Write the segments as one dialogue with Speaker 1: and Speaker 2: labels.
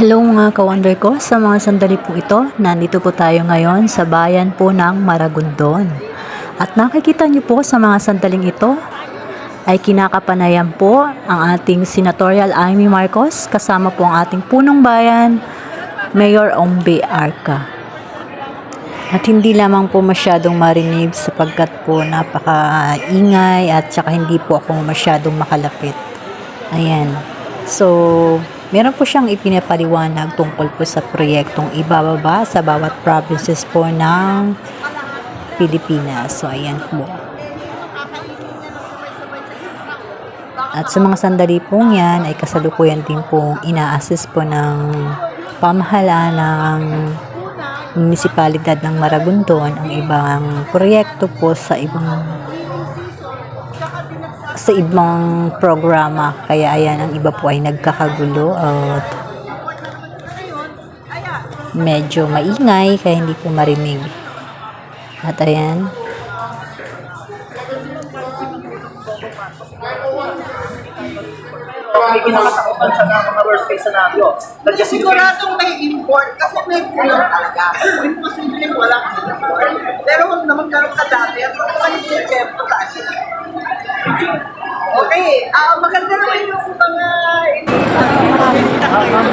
Speaker 1: Hello mga ka-wonder ko, sa mga sandali po ito, nandito po tayo ngayon sa bayan po ng Maragondon. At nakikita niyo po sa mga sandaling ito, ay kinakapanayan po ang ating senatorial Amy Marcos kasama po ang ating punong bayan, Mayor Ombe Arca. At hindi lamang po masyadong marinig sapagkat po napakaingay at saka hindi po ako masyadong makalapit. Ayan. So, meron po siyang ipinapaliwanag tungkol po sa proyektong ibababa sa bawat provinces po ng Pilipinas. So, ayan po. At sa mga sandali pong yan ay kasalukuyan din pong ina-assist po ng pamahalaan ng munisipalidad ng Maragondon ang ibang proyekto po sa ibang sa ibang programa. Kaya ayan, ang iba po ay nagkakagulo at medyo maingay kaya hindi po marinig. At ayan,
Speaker 2: May kinakatakutan sa mga worst case scenario.
Speaker 3: Kasi siguradong may import kasi may kulang talaga. Imposible walang import. Pero kung naman karoon ka dati, at kung ano yung tempo sa akin. Okay, ah maganda naman yung mga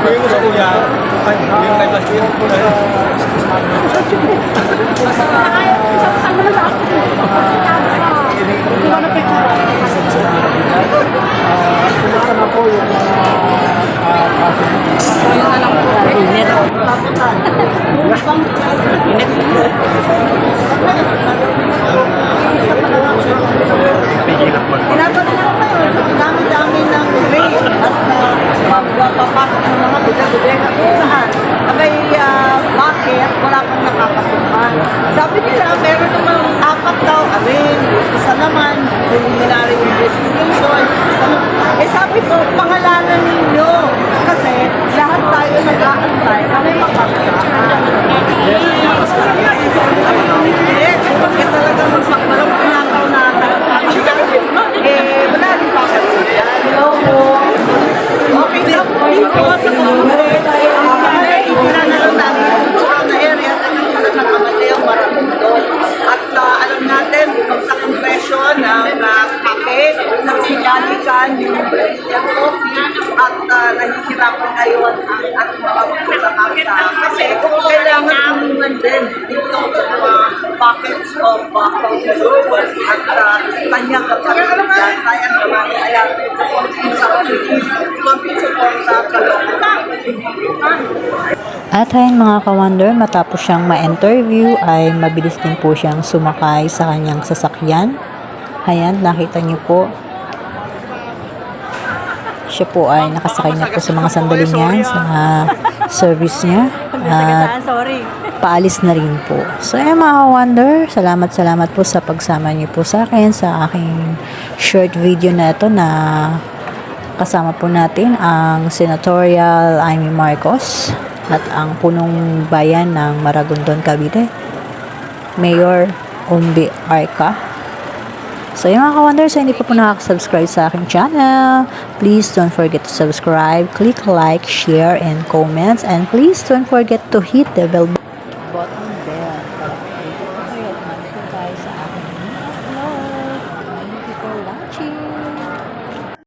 Speaker 2: Yung gusto ko yan, yung kay Plastic,
Speaker 3: Pinapansin ko ngayon, sa dami-dami ng race at uh, magpapasok ng mga biga-biga kung saan. Abay, uh, bakit wala kang nakapasukan? Sabi nila, meron namang apat daw, amin, isa preliminary investigation. Eh sabi ko, pangalanan ninyo. Kasi lahat tayo nag-aantay na may mapagkaan. Hindi, bakit talaga magpakmarang pinakaw na eh, wala din pa kasi yan. Okay lang po dito sa Congress. Ay, wala na lang namin yung corona area sa mga nakamatay ang maraming doon. At ah, alam natin, bumagsak ang presyo ng uh, kape, ng sinalikan, yung Brazilian coffee, at uh, nahihirapan ngayon ang ating mga magsasaka kasi kailangan tulungan din dito sa mga pockets of uh, consumers at uh, kanyang kapatid. Kaya naman, kaya konting subsidies, konting support sa kalooban.
Speaker 1: At ayan mga ka-wonder, matapos siyang ma-interview ay mabilis din po siyang sumakay sa kanyang sasakyan. Ayan, nakita niyo po. Siya po ay nakasakay na po sa mga sandaling yan sa service niya. At paalis na rin po. So ayan mga ka-wonder, salamat salamat po sa pagsama niyo po sa akin sa aking short video na ito na kasama po natin ang Senatorial Amy Marcos at ang punong bayan ng Maragondon, Cavite, Mayor Umbi Arca. So yung mga ka-wonders, hindi pa po nakaka-subscribe sa aking channel, please don't forget to subscribe, click like, share, and comments, and please don't forget to hit the bell button there. Kaya, nandito tayo sa aking Hello! Thank you for watching!